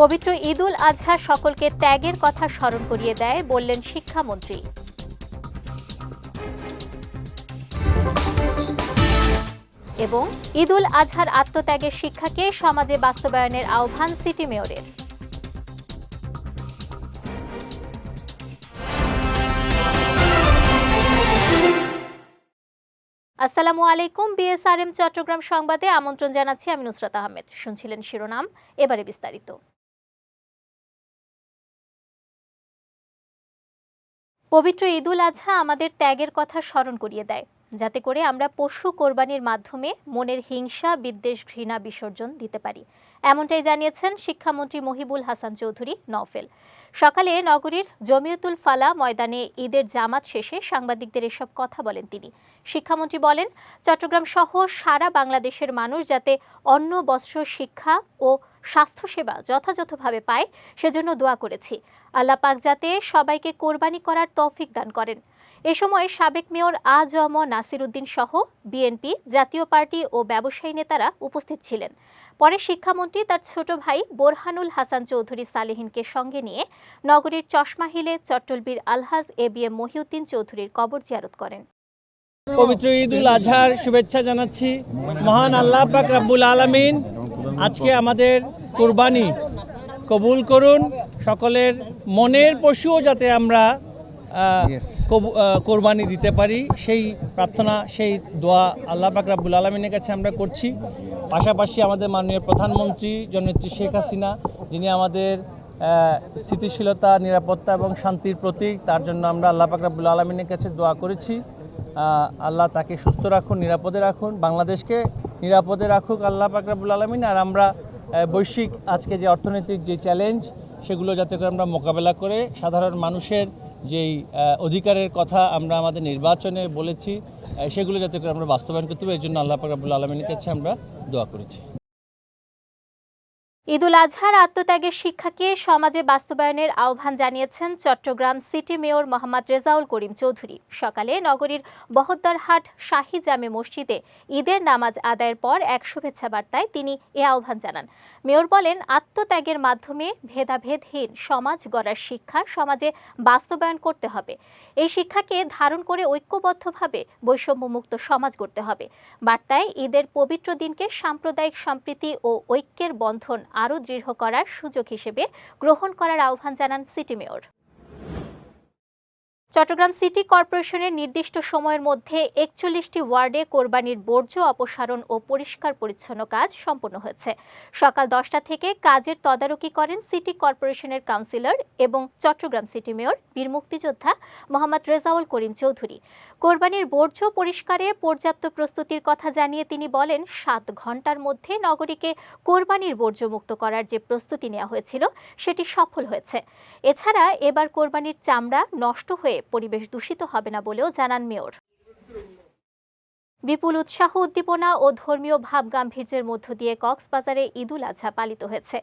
পবিত্র ঈদুল আজহা সকলকে ত্যাগের কথা স্মরণ করিয়ে দেয়, বললেন শিক্ষামন্ত্রী। এবং ঈদুল আজহার আত্মত্যাগের শিক্ষাকে সমাজে বাস্তবায়নের আহ্বান সিটি মেয়রের। আসসালামু আলাইকুম, বিএসআরএম চট্টগ্রাম সংবাদে আমন্ত্রণ জানাচ্ছি আমি নুসরাত আহমেদ। শুনছিলেন শিরোনাম, এবারে বিস্তারিত। পবিত্র ঈদুল আজহা আমাদের ত্যাগের কথা স্মরণ করিয়ে দেয়, যাতে করে আমরা পশু কোরবানির মাধ্যমে মনের হিংসা, বিদ্বেষ, ঘৃণা বিসর্জন দিতে পারি। এমনটাই জানিয়েছেন শিক্ষামন্ত্রী মহিবুল হাসান চৌধুরী নওফেল। সকালে নগরীর জমিয়তুল ফালা ময়দানে ঈদের জামাত শেষে সাংবাদিকদের এসব কথা বলেন তিনি। শিক্ষামন্ত্রী বলেন, চট্টগ্রাম সহ সারা বাংলাদেশের মানুষ যাতে অন্ন, বস্ত্র, শিক্ষা ও স্বাস্থ্যসেবা যথাযথভাবে পায়, সেজন্য দোয়া করেছি। আল্লাহ পাক যাতে সবাইকে কোরবানি করার তৌফিক দান করেন। এ সময় সাবেক মেয়র আ জ ম নাসির উদ্দিন সহ বিএনপি, জাতীয় পার্টি ও ব্যবসায়ী নেতারা উপস্থিত ছিলেন। পরে শিক্ষামন্ত্রী তার ছোট ভাই বোরহানুল হাসান চৌধুরী সালেহিনকে সঙ্গে নিয়ে নগরীর চশমা হিলে চট্টলবীর Alhaj A B M Mohiuddin চৌধুরীর কবর জিয়ারত করেন। পবিত্র ঈদ উল আজহার শুভেচ্ছা জানাচ্ছি। মহান আল্লাহ পাক রাব্বুল আলামিন আজকে আমাদের কোরবানি কবুল করুন। সকলের মনের পশুও যাতে আমরা কোরবানি দিতে পারি। সেই প্রার্থনা সেই দোয়া আল্লাহ পাক রাব্বুল আলমিনের কাছে আমরা করছি। পাশাপাশি আমাদের মাননীয় প্রধানমন্ত্রী জননেত্রী শেখ হাসিনা যিনি আমাদের স্থিতিশীলতা নিরাপত্তা এবং শান্তির প্রতীক তার জন্য আমরা আল্লাহ পাক রাব্বুল আলমিনের কাছে দোয়া করেছি। আল্লাহ তাকে সুস্থ রাখুন নিরাপদে রাখুন বাংলাদেশকে নিরাপদে রাখুক আল্লাহ পাকরাবুল আলমিন। আর আমরা বৈশ্বিক আজকে যে অর্থনৈতিক যে চ্যালেঞ্জ সেগুলো যাতে করে আমরা মোকাবেলা করে সাধারণ মানুষের যেই অধিকারের কথা আমরা আমাদের নির্বাচনে বলেছি সেগুলো যাতে করে আমরা বাস্তবায়ন করতে পারি এই জন্য আল্লাহ পাকাবুল আলমিনের কাছে আমরা দোয়া করেছি। ঈদুল আজহার আত্মত্যাগের শিক্ষাকে সমাজে বাস্তবায়নের আহ্বান জানিয়েছেন চট্টগ্রাম সিটি মেয়র মোহাম্মদ রেজাউল করিম চৌধুরী। সকালে নগরীর বহদ্দারহাট শাহী জামে মসজিদে ঈদের নামাজ আদায়ের পর এক শুভেচ্ছা বার্তায় তিনি এ আহ্বান জানান। মেয়র বলেন, আত্মত্যাগের মাধ্যমে ভেদাভেদহীন সমাজ গড়ার শিক্ষা সমাজে বাস্তবায়ন করতে হবে। এই শিক্ষাকে ধারণ করে ঐক্যবদ্ধভাবে বৈষম্যমুক্ত সমাজ গড়তে হবে। বার্তায়, ঈদের পবিত্র দিনকে সাম্প্রদায়িক সম্প্রীতি ও ঐক্যের বন্ধন আরও দৃঢ় করার সুযোগ হিসেবে গ্রহণ করার আহ্বান জানান সিটি মেয়র। চট্টগ্রাম সিটি কর্পোরেশনের নির্দিষ্ট সময়ের মধ্যে একচল্লিশটি ওয়ার্ডে কোরবানির বর্জ্য অপসারণ ও পরিষ্কার পরিচ্ছন্ন কাজ সম্পন্ন হয়েছে। সকাল দশটা থেকে কাজের তদারকি করেন সিটি কর্পোরেশনের কাউন্সিলর এবং চট্টগ্রাম সিটি মেয়র বীর মুক্তিযোদ্ধা মোহাম্মদ রেজাউল করিম চৌধুরী। কোরবানির বর্জ্য পরিষ্কারে পর্যাপ্ত প্রস্তুতির কথা জানিয়ে তিনি বলেন, সাত ঘণ্টার মধ্যে নগরীকে কোরবানির বর্জ্যমুক্ত করার যে প্রস্তুতি নেওয়া হয়েছিল, সেটি সফল হয়েছে। এছাড়া এবার কোরবানির চামড়া নষ্ট হয়ে পরিবেশ দূষিত হবে না বলেও জানান মেয়র। বিপুল উৎসাহ, উদ্দীপনা ও ধর্মীয় ভাব গাম্ভীর্যের মধ্য দিয়ে কক্সবাজারে ঈদুল আজহা পালিত হয়েছে।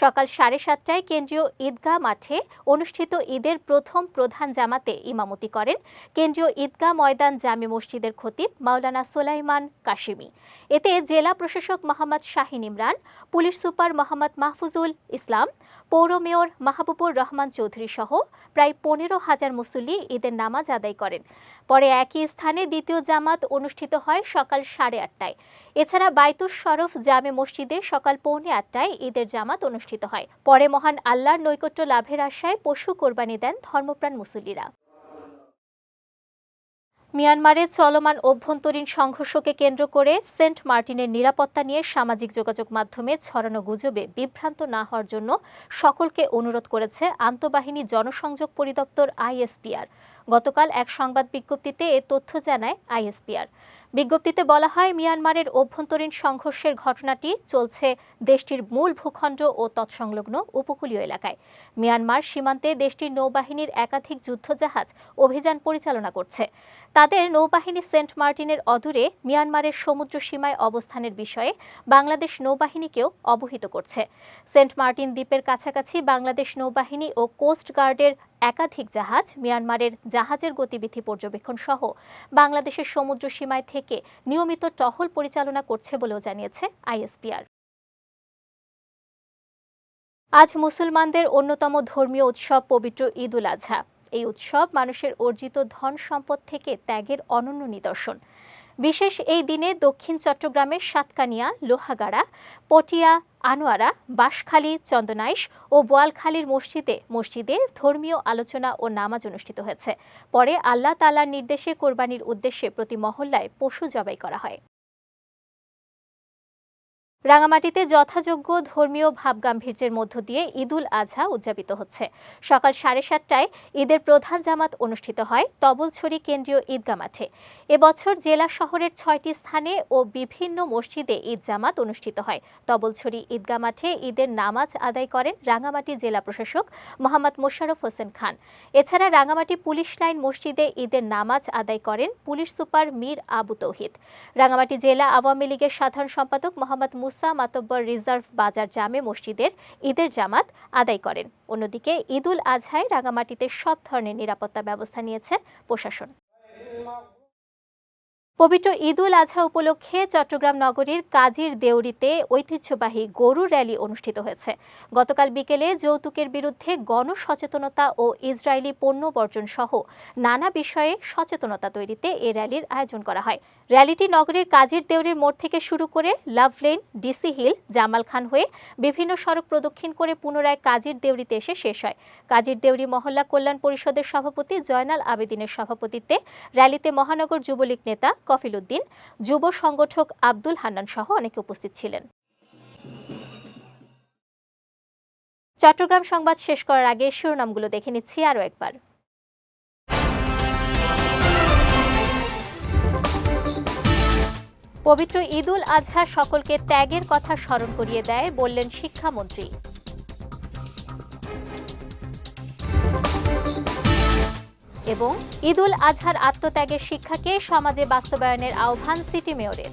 সকাল সাড়ে সাতটায় কেন্দ্রীয় ঈদগাহ মাঠে অনুষ্ঠিত ঈদের প্রথম প্রধান জামাতে ইমামতি করেন কেন্দ্রীয় ঈদগাহ ময়দান জামে মসজিদের খতিব মাওলানা সোলাইমান কাশিমি। এতে জেলা প্রশাসক মোহাম্মদ শাহিন ইমরান, পুলিশ সুপার মোহাম্মদ মাহফুজুল ইসলাম, পৌর মেয়র মাহবুবুর রহমান চৌধুরী সহ প্রায় পনেরো হাজার মুসল্লি ঈদের নামাজ আদায় করেন। পরে একই স্থানে দ্বিতীয় জামাত অনুষ্ঠিত হয়। সকাল সাড়ে আটটায়। এছাড়া বাইতুস শরফ জামে মসজিদে সকাল পৌনে আটটায় ঈদের জামাত অনুষ্ঠিত হয়। পরে মহান আল্লাহর নৈকট্য লাভের আশায় পশু কোরবানি দেন ধর্মপ্রাণ মুসল্লিরা। মিয়ানমারে চলমান অভ্যন্তরীণ সংঘর্ষকে কেন্দ্র করে সেন্ট মার্টিনের নিরাপত্তা নিয়ে সামাজিক যোগাযোগ মাধ্যমে ছড়ানো গুজবে বিভ্রান্ত না হওয়ার জন্য সকলকে অনুরোধ করেছে আন্তঃবাহিনী জনসংযোগ পরিদপ্তর আইএসপিআর। গতকাল এক সংবাদ বিজ্ঞপ্তিতে এ তথ্য জানায় আইএসপিআর। বিজ্ঞপ্তিতে বলা হয়, মিয়ানমারের অভ্যন্তরীণ সংঘর্ষের ঘটনাটি চলছে দেশটির মূল ভূখণ্ড ও তৎসংলগ্ন উপকূলীয় এলাকায়। মিয়ানমার সীমান্তে দেশটির নৌবাহিনীর একাধিক যুদ্ধজাহাজ অভিযান পরিচালনা করছে। তাদের নৌবাহিনী সেন্ট মার্টিনের অদূরে মিয়ানমারের সমুদ্র সীমায় অবস্থানের বিষয়ে বাংলাদেশ নৌবাহিনীকেও অবহিত করছে। সেন্ট মার্টিন দ্বীপের কাছাকাছি বাংলাদেশ নৌবাহিনী ও কোস্ট গার্ডের একাধিক জাহাজ, মিয়ানমারের জাহাজের গতিবিধি পর্যবেক্ষণ সহ বাংলাদেশের সমুদ্র সীমায় থেকে নিয়মিত টহল পরিচালনা করছে বলেও জানিয়েছে আইএসপিআর। আজ মুসলমানদের অন্যতম ধর্মীয় উৎসব পবিত্র ঈদ উল আজহা এই উৎসব মানুষের অর্জিত ধন সম্পদ থেকে ত্যাগের অনন্য নিদর্শন। বিশেষ এই দিনে দক্ষিণ চট্টগ্রামের সাতকানিয়া, লোহাগাড়া, পটিয়া, আনোয়ারা, বাঁশখালী, চন্দনাইশ ও বোয়ালখালীর মসজিদে মসজিদে ধর্মীয় আলোচনা ও নামাজ অনুষ্ঠিত হয়েছে। পরে আল্লাহ তালার নির্দেশে কোরবানির উদ্দেশ্যে প্রতি মহল্লায় পশু জবাই করা হয়। রাঙামাটিতে যথাযোগ্য ধর্মীয় ভাবগাম্ভীর্যের মধ্য দিয়ে ঈদুল আজহা উদযাপিত হচ্ছে। সকাল সাড়ে সাতটায় ঈদের প্রধান জামাত অনুষ্ঠিত হয় তবলছড়ি কেন্দ্রীয় ঈদগা মাঠে। এবছর জেলা শহরের ছয়টি স্থানে ও বিভিন্ন মসজিদে ঈদ জামাত অনুষ্ঠিত হয়। তবলছড়ি ঈদগা মাঠে ঈদের নামাজ আদায় করেন রাঙামাটি জেলা প্রশাসক মোহাম্মদ মোশাররফ হোসেন খান। এছাড়া রাঙামাটি পুলিশ লাইন মসজিদে ঈদের নামাজ আদায় করেন পুলিশ সুপার মীর আবু তৌহিদ। রাঙামাটি জেলা আওয়ামী লীগের সাধারণ সম্পাদক মোহাম্মদ মুসা মাতব্বর রিজার্ভ বাজার জামে মসজিদের ঈদের জামাত আদায় করেন। অন্যদিকে ঈদুল আজহায় রাঙামাটিতে সব ধরনের নিরাপত্তা ব্যবস্থা নিয়েছে প্রশাসন। পবিত্র ঈদুল আজহা উপলক্ষে চট্টগ্রাম নগরীর কাজীর দেউরিতে ঐতিহ্যবাহী গরু র্যালি অনুষ্ঠিত হয়েছে। গতকাল বিকেলে যৌতুকের বিরুদ্ধে গণসচেতনতা ও ইসরায়েলি পণ্য বর্জন সহ নানা বিষয়ে সচেতনতা তৈরিতে এ র্যালির আয়োজন করা হয়। র্যালিটি নগরীর কাজীর দেউরির মোড় থেকে শুরু করে Love Lane, DC Hill, Jamal Khan হয়ে বিভিন্ন সড়ক প্রদক্ষিণ করে পুনরায় কাজীর দেউরিতে এসে শেষ হয়। কাজীর দেউরি মহল্লা কল্যাণ পরিষদের সভাপতি জয়নাল আবেদিনের সভাপতিত্বে র্যালিতে মহানগর যুবলীগ নেতা কফিল উদ্দিন যুব সংগঠক আব্দুল হান্নান সহ অনেকে উপস্থিত ছিলেন। চট্টগ্রাম সংবাদ শেষ করার আগে শিরোনামগুলো দেখে নিচ্ছি আরও একবার। পবিত্র ঈদুল আজহা সকলকে ত্যাগের কথা স্মরণ করিয়ে দেয় বললেন শিক্ষামন্ত্রী। এবং ঈদুল আজহার আত্মত্যাগের শিক্ষাকে সমাজে বাস্তবায়নের আহ্বান সিটি মেয়রের।